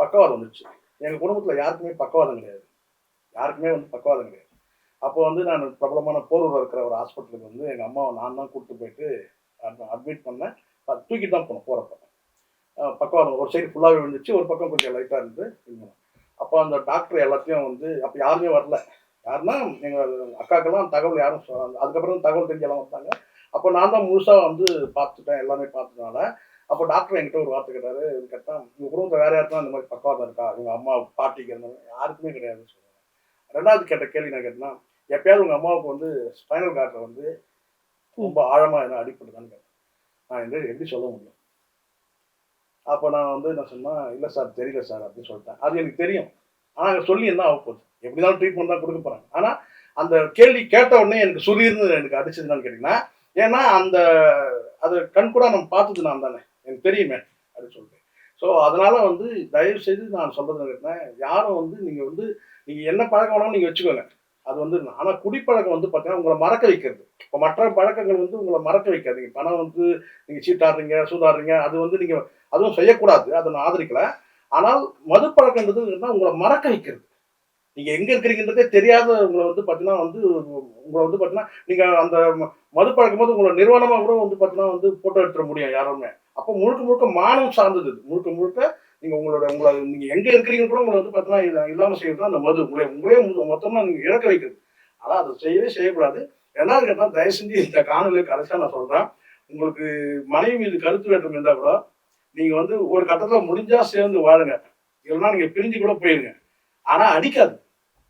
பக்கவாதம் வந்துச்சு எங்கள் குடும்பத்தில் யாருக்குமே பக்கவாதம் கிடையாது. யாருக்குமே வந்து பக்கவாதம் கிடையாது. அப்போ வந்து நான் பிரபலமான போரூரில் இருக்கிற ஒரு ஹாஸ்பிட்டலுக்கு வந்து எங்கள் அம்மாவை நான் தான் கூப்பிட்டு போயிட்டு அட்மிட் பண்ணேன். அது தூக்கிட்டு தான் போனோம் போகிறப்ப பக்கவாதம் ஒரு சைடு ஃபுல்லாகவே விழுந்துச்சு ஒரு பக்கம் கொஞ்சம் லைட்டாக இருந்து இருந்தோம் அப்போ அந்த டாக்டர் எல்லாத்தையும் வந்து அப்போ யாருமே வரல. யாருன்னா எங்கள் அக்காக்கெல்லாம் தகவல் யாரும் அதுக்கப்புறம் தகவல் தெரிஞ்ச வந்தாங்க. அப்போ நான் தான் முழுசாக வந்து பார்த்துட்டேன் எல்லாமே பார்த்ததுனால. அப்போ டாக்டர் என்கிட்ட ஒரு வார்த்தை கேட்டாரு. கேட்டால் உங்கள் குடும்பத்தில் வேறு யாருக்கும் அந்த மாதிரி பக்கவாதம் இருக்கா? உங்கள் அம்மா பாட்டிக்கு அந்த மாதிரி யாருக்குமே கிடையாதுன்னு சொல்லுவாங்க ரெண்டாவது கேட்ட கேள்வி நான் கேட்டேன்னா எப்பயாவது உங்கள் அம்மாவுக்கு வந்து ஸ்பைனல் கார்டில் வந்து ரொம்ப ஆழமாக என்ன அடிப்படுதான்னு கேட்டேன். நான் வந்து எப்படி சொல்ல முடியும்? அப்போ நான் வந்து என்ன சொன்னேன் இல்லை சார் தெரியல சார் அப்படின்னு சொல்லிட்டேன். அது எனக்கு தெரியும். ஆனால் சொல்லி என்ன ஆக போகுது. எப்படினாலும் ட்ரீட்மெண்ட் தான் கொடுக்க போகிறாங்க ஆனால் அந்த கேள்வி கேட்ட உடனே எனக்கு சொல்லியிருந்து எனக்கு அடிச்சதுன்னு கேட்டிங்கன்னா ஏன்னா அந்த அது கண் கூட நம்ம பார்த்தது நான் தானே. எனக்கு தெரியுமே அப்படின்னு சொல்லிட்டு. ஸோ அதனால் வந்து தயவு செய்து நான் சொல்கிறது கேட்டேன்னா யாரும் வந்து நீங்கள் வந்து நீங்கள் என்ன பழக்கம் வேணாலும் நீங்கள் வச்சுக்கோங்க. அது வந்து ஆனால் குடிப்பழக்கம் வந்து பார்த்தீங்கன்னா உங்களை மறக்க வைக்கிறது. இப்போ மற்ற பழக்கங்கள் வந்து உங்களை மறக்க வைக்காதீங்க. பணம் வந்து நீங்கள் சீட்டாடுறீங்க சூதாடுறீங்க அது வந்து நீங்கள் அதுவும் செய்யக்கூடாது அதை நான் ஆதரிக்கல. ஆனால் மது பழக்கன்றது உங்களை மறக்க வைக்கிறது. நீங்கள் எங்கே இருக்கிறீங்கன்றதே தெரியாத உங்களை வந்து பார்த்தீங்கன்னா வந்து உங்களை வந்து பார்த்தீங்கன்னா நீங்கள் அந்த ம- மது பழக்கும் போது உங்களை நிறுவனமாக கூட வந்து பார்த்தீங்கன்னா வந்து ஃபோட்டோ எடுத்துட முடியும் யாருமே. அப்போ முழுக்க முழுக்க மானம் சார்ந்தது. முழுக்க முழுக்க நீங்கள் உங்களோட உங்களை நீங்கள் எங்கே இருக்கிறீங்கன்னு கூட உங்களை வந்து பார்த்தீங்கன்னா இல்லாமல் செய்யறது அந்த மது. உங்களை உங்களே மொத்தமா நீங்கள் இழக்க வைக்கிறது. ஆனால் அதை செய்யவே செய்யக்கூடாது. ரெண்டாவது கேட்டால் தயவு செஞ்சு இந்த காணொலியை கடைசியாக நான் சொல்கிறேன் உங்களுக்கு மனைவி மீது கருத்து வேற்றம் இருந்தால் கூட நீங்கள் வந்து ஒரு கட்டத்தில் முடிஞ்சா சேர்ந்து வாழுங்க. இல்லைன்னா நீங்கள் பிரிஞ்சு கூட போயிருங்க. ஆனால் அடிக்காது.